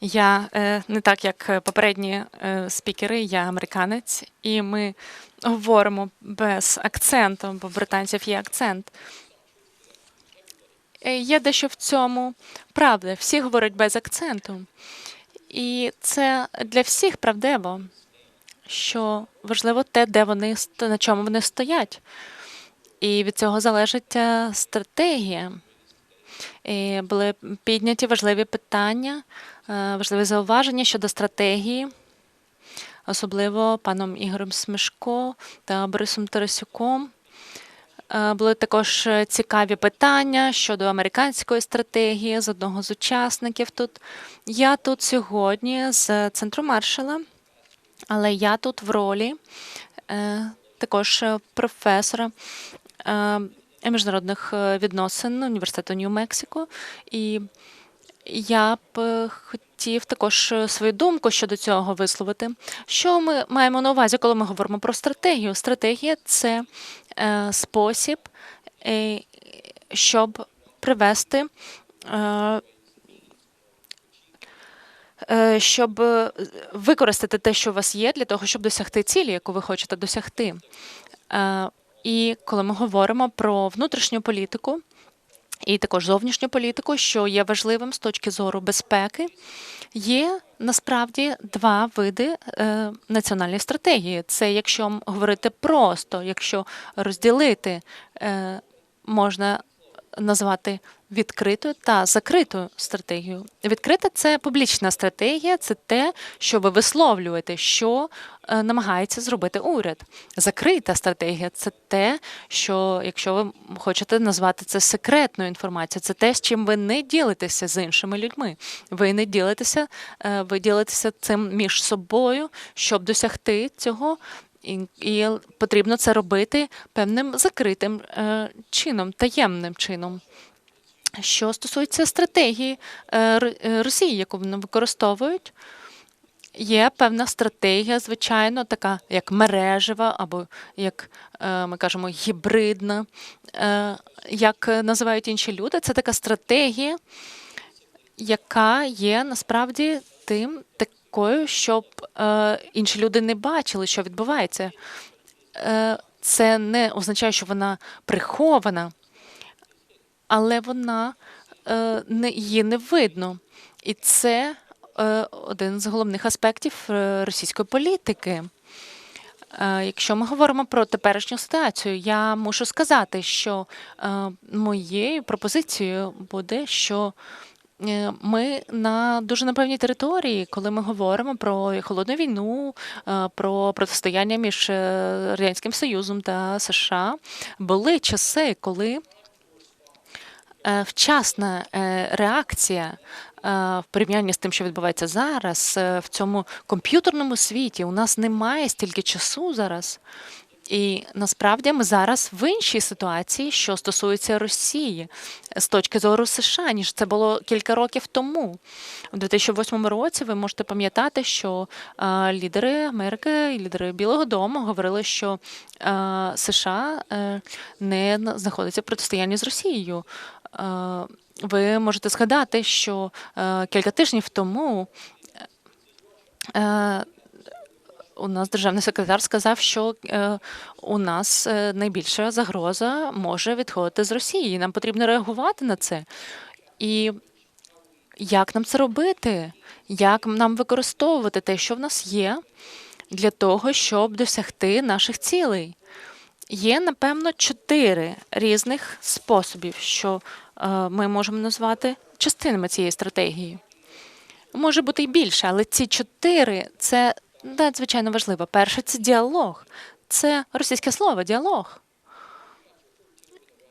Я е, не так, як попередні е, спікери, я американець, і ми говоримо без акценту, бо в британців є акцент. Е, Є дещо в цьому правда. Всі говорять без акценту. І це для всіх правдиво, що важливо те, де вони на чому вони стоять. І від цього залежить е, стратегія. І були підняті важливі питання, е, важливі зауваження щодо стратегії, особливо паном Ігорем Смешко та Борисом Тарасюком. Е, Були також е, цікаві питання щодо американської стратегії з одного з учасників тут. Я тут сьогодні з центру Маршала, але я тут в ролі також професора міжнародних відносин університету Нью-Мексико. І я б е, хотів також е, свою думку щодо цього висловити. Що ми маємо на увазі, коли ми говоримо про стратегію? Стратегія це е, спосіб, щоб привести. Щоб використати те, що у вас є, для того, щоб досягти цілі, яку ви хочете досягти. І коли ми говоримо про внутрішню політику і також зовнішню політику, що є важливим з точки зору безпеки, є насправді два види е, національної стратегії. Це якщо говорити просто, якщо розділити, е, можна назвати відкритою та закритою стратегією. Відкрита це публічна стратегія, це те, що ви висловлюєте, що е, намагається зробити уряд. Закрита стратегія це те, що якщо ви хочете назвати це секретною інформацією, це те, з чим ви не ділитеся з іншими людьми. Ви не ділитеся, е, ви ділитеся цим між собою, щоб досягти цього. І, потрібно це робити певним закритим е, чином, таємним чином. Що стосується стратегії е, е, Росії, яку вони використовують, є певна стратегія, звичайно, така як мережева, або як ми кажемо, гібридна, як називають інші люди. Це така стратегія, яка є насправді тим такою, щоб е, інші люди не бачили, що відбувається. Е, це не означає, що вона прихована, але вона е, не, її не видно. І це один з головних аспектів російської політики. Якщо ми говоримо про теперішню ситуацію, я мушу сказати, що моєю пропозицією буде, що ми на дуже напевній території, коли ми говоримо про холодну війну, е, про протистояння між е, Радянським Союзом та США, були часи, коли е, вчасна е, реакція е, в порівнянні з тим, що відбувається зараз, е, в цьому комп'ютерному світі у нас немає стільки часу зараз. І насправді ми зараз в іншій ситуації, що стосується Росії з точки зору США, ніж це було кілька років тому. У 2008 році ви можете пам'ятати, що е, лідери Америки лідери Білого Дому говорили, що е, США е, не знаходиться в протистоянні з Росією. Ви можете згадати, що кілька тижнів тому у нас державний секретар сказав, що е, у нас е, найбільша загроза може відходити з Росії. Нам потрібно реагувати на це. І як нам це робити? Як нам використовувати те, що в нас є, для того, щоб досягти наших цілей? Є, напевно, чотири різних способів, що е, ми можемо назвати частинами цієї стратегії. Може бути і більше, але ці чотири це надзвичайно важливо. Перше це діалог. Це російське слово діалог.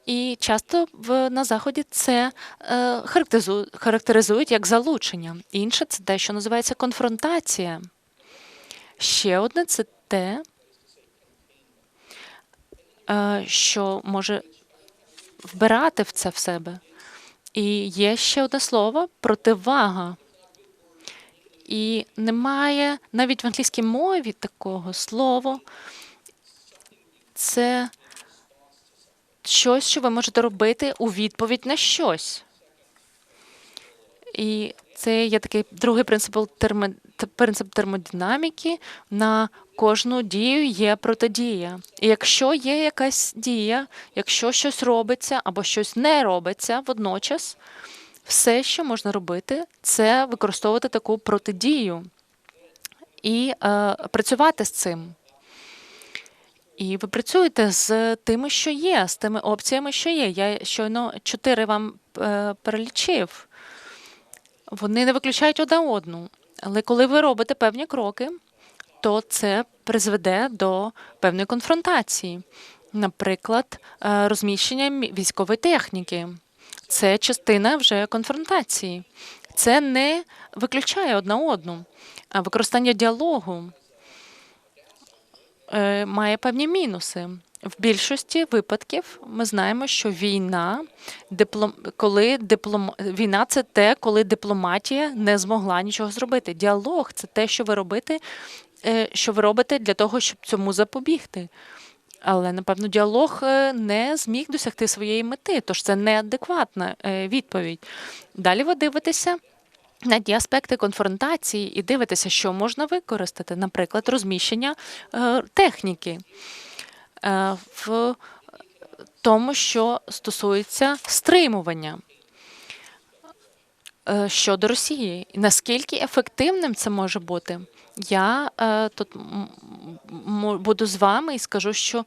І часто в, на Заході це е, характеризують, характеризують як залучення. Інше це те, що називається конфронтація. Ще одне це те, е, що може вбирати в це в себе. І є ще одне слово противага. І немає навіть в англійській мові такого слова. Це щось, що ви можете робити у відповідь на щось. І Це є такий другий принцип, термо, принцип термодинаміки. На кожну дію є протидія. І якщо є якась дія, якщо щось робиться або щось не робиться водночас, все, що можна робити, це використовувати таку протидію і е, працювати з цим. І ви працюєте з тими, що є, з тими опціями, що є. Я щойно чотири вам е, перелічив. Вони не виключають одна одну. Але коли ви робите певні кроки, то це призведе до певної конфронтації. Наприклад, е, розміщення військової техніки. Це частина вже конфронтації. Це не виключає одна одну. А використання діалогу е, має певні мінуси. В більшості випадків ми знаємо, що війна, диплом... коли диплом... війна це те, коли дипломатія не змогла нічого зробити. Діалог це те, що ви робите, що ви робите для того, щоб цьому запобігти. Але напевно діалог е, не зміг досягти своєї мети, тож це неадекватна е, відповідь. Далі ви дивитеся на ті аспекти конфронтації і дивитеся, що можна використати, наприклад, розміщення е, техніки в тому, що стосується стримування. Е, Щодо Росії, наскільки ефективним це може бути? Я е, тут буду з вами і скажу, що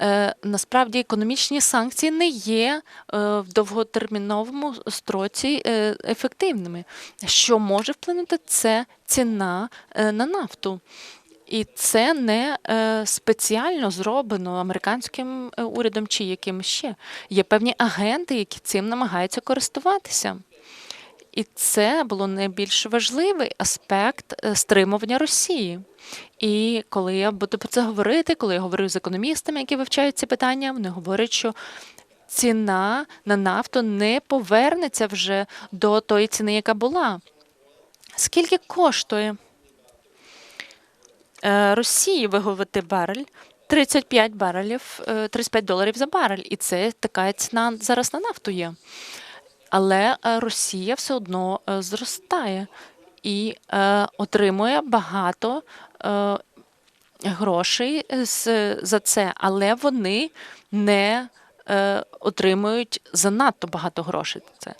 е, насправді економічні санкції не є в довготерміновому строці ефективними. Що може вплинути, це ціна на нафту. І це не спеціально зроблено американським урядом чи якимось ще. Є певні агенти, які цим намагаються користуватися. І це було найбільш важливий аспект е, стримування Росії. І коли я буду про це говорити, коли я говорю з економістами, які вивчають ці питання, вони говорять, що ціна на нафту не повернеться вже до тої ціни, яка була. Скільки коштує е, Росії виговорити барель? 35 барелів, е, 35 доларів за барель. І це така ціна зараз на нафту є. Але е, Росія все одно е, зростає і е, отримує багато грошей за це, але вони не отримують занадто багато грошей за це.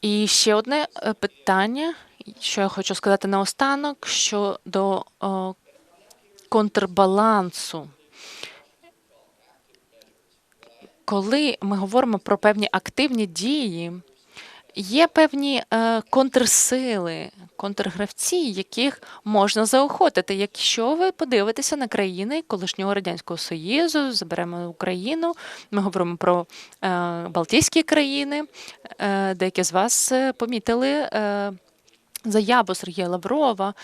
І ще одне питання, що я хочу сказати наостанок, щодо о, контрбалансу. Коли ми говоримо про певні активні дії, є певні е, контрсили, контргравці, яких можна заохотити. Якщо ви подивитеся на країни колишнього радянського союзу, заберемо Україну, ми говоримо про е, Балтійські країни, е, деякі з вас помітили. Заяву Сергія Лаврова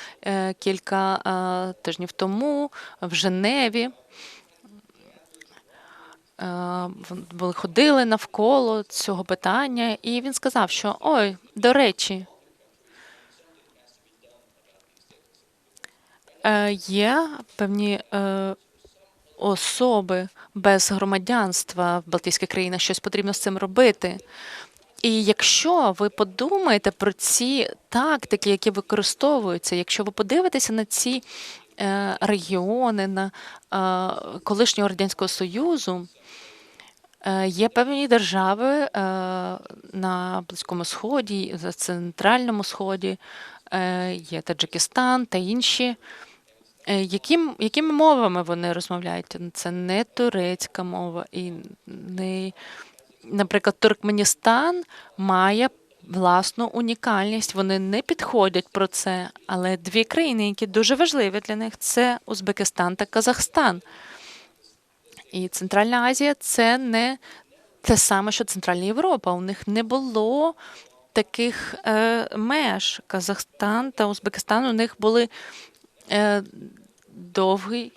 кілька тижнів тому в Женеві. Е, Вони ходили навколо цього питання, і він сказав, що ой, до речі, е, є певні е, особи без громадянства в Балтійських країнах, щось потрібно з цим робити. І якщо ви подумаєте про ці тактики, які використовуються, якщо ви подивитеся на ці регіони, на е, колишнього Радянського Союзу, е, є певні держави е, на Близькому Сході, на Центральному Сході, е, є Таджикистан та інші. Е, Яким, якими мовами вони розмовляють? Це не турецька мова і не наприклад, Туркменістан має власну унікальність. Вони не підходять про це, але дві країни, які дуже важливі для них, це Узбекистан та Казахстан. І Центральна Азія це не те саме, що Центральна Європа. У них не було таких е, меж. Казахстан та Узбекистан у них були е, довгий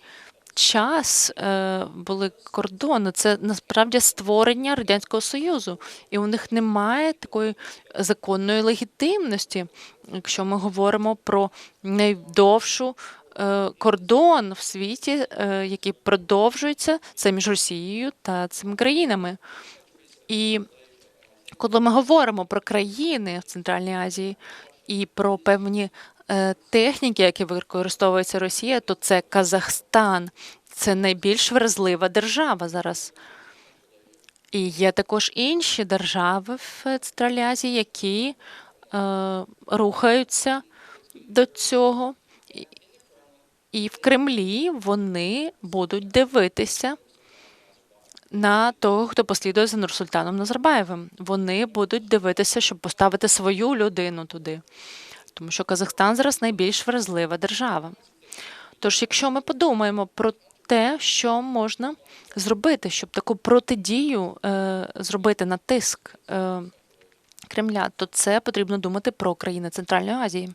час е, були кордони. Це насправді створення Радянського Союзу. І у них немає такої законної легітимності, якщо ми говоримо про найдовшу е, кордон в світі, е, який продовжується, це між Росією та цими країнами. І Коли ми говоримо про країни в Центральній Азії і про певні техніки, які використовується Росія, то це Казахстан. Це найбільш вразлива держава зараз. І є також інші держави в Центральній Азії, які е, рухаються до цього. І- І в Кремлі вони будуть дивитися на того, хто послідує за Нурсултаном Назарбаєвим. Вони будуть дивитися, щоб поставити свою людину туди. Тому що Казахстан зараз найбільш вразлива держава. Тож, якщо ми подумаємо про те, що можна зробити, щоб таку протидію е, зробити на тиск е, Кремля, то це потрібно думати про країни Центральної Азії.